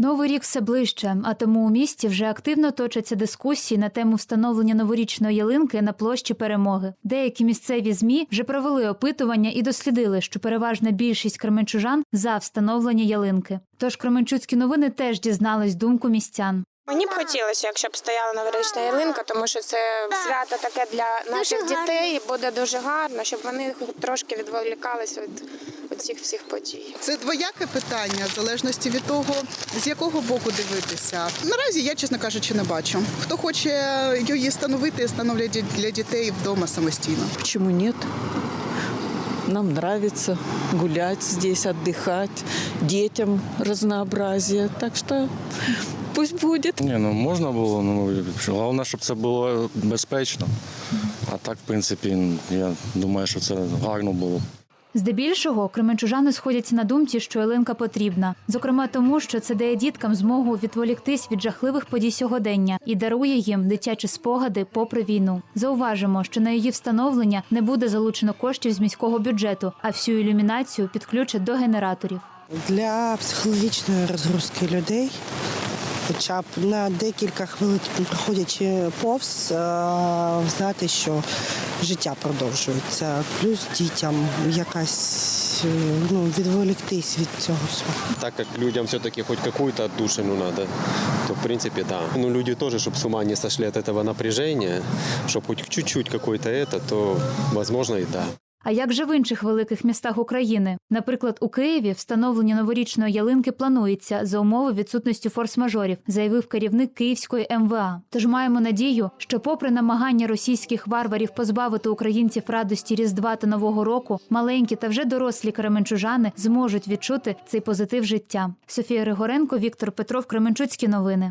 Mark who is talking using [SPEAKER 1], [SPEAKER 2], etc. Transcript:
[SPEAKER 1] Новий рік все ближче, а тому у місті вже активно точаться дискусії на тему встановлення новорічної ялинки на площі перемоги. Деякі місцеві змі вже провели опитування і дослідили, що переважна більшість кременчужан за встановлення ялинки. Тож кременчуцькі новини теж дізнались думку містян.
[SPEAKER 2] Мені б хотілося, якщо б стояла новорічна ялинка, тому що це свято таке для наших дітей буде дуже гарно, щоб вони трошки відволікалися від, від цих всіх подій.
[SPEAKER 3] Це двояке питання, в залежності від того, з якого боку дивитися. Наразі я, чесно кажучи, не бачу. Хто хоче її встановити, встановлять для дітей вдома самостійно.
[SPEAKER 4] Почему нет? Нам нравится гулять здесь, отдыхать, детям разнообразие. Так что пусть будет.
[SPEAKER 5] Ні, ну можна було, ну головне, щоб це було безпечно. А так, в принципі, я думаю, що це гарно було.
[SPEAKER 1] Здебільшого кременчужани сходяться на думці, що ялинка потрібна, зокрема тому, що це дає діткам змогу відволіктись від жахливих подій сьогодення і дарує їм дитячі спогади попри війну. Зауважимо, що на її встановлення не буде залучено коштів з міського бюджету, а всю ілюмінацію підключать до генераторів.
[SPEAKER 6] для психологічної розгрузки людей Хоча б на декілька хвилин проходячи повз, е, знати, що життя продовжується. Плюс дітям якась е, ну, відволіктись від цього всього.
[SPEAKER 7] так как людям все-таки хоть какую-то отдушину надо, то в принципе да. Ну люди тоже, чтобы с ума не сошли от этого напряжения, чтобы хоть чуть-чуть какой-то это, то возможно и да.
[SPEAKER 1] А як же в інших великих містах України? Наприклад, у Києві встановлення новорічної ялинки планується за умови відсутності форс-мажорів, заявив керівник Київської МВА. Тож маємо надію, що, попри намагання російських варварів позбавити українців радості Різдва та Нового року, маленькі та вже дорослі кременчужани зможуть відчути цей позитив життя. Софія Григоренко, Віктор Петров, Кременчуцькі новини.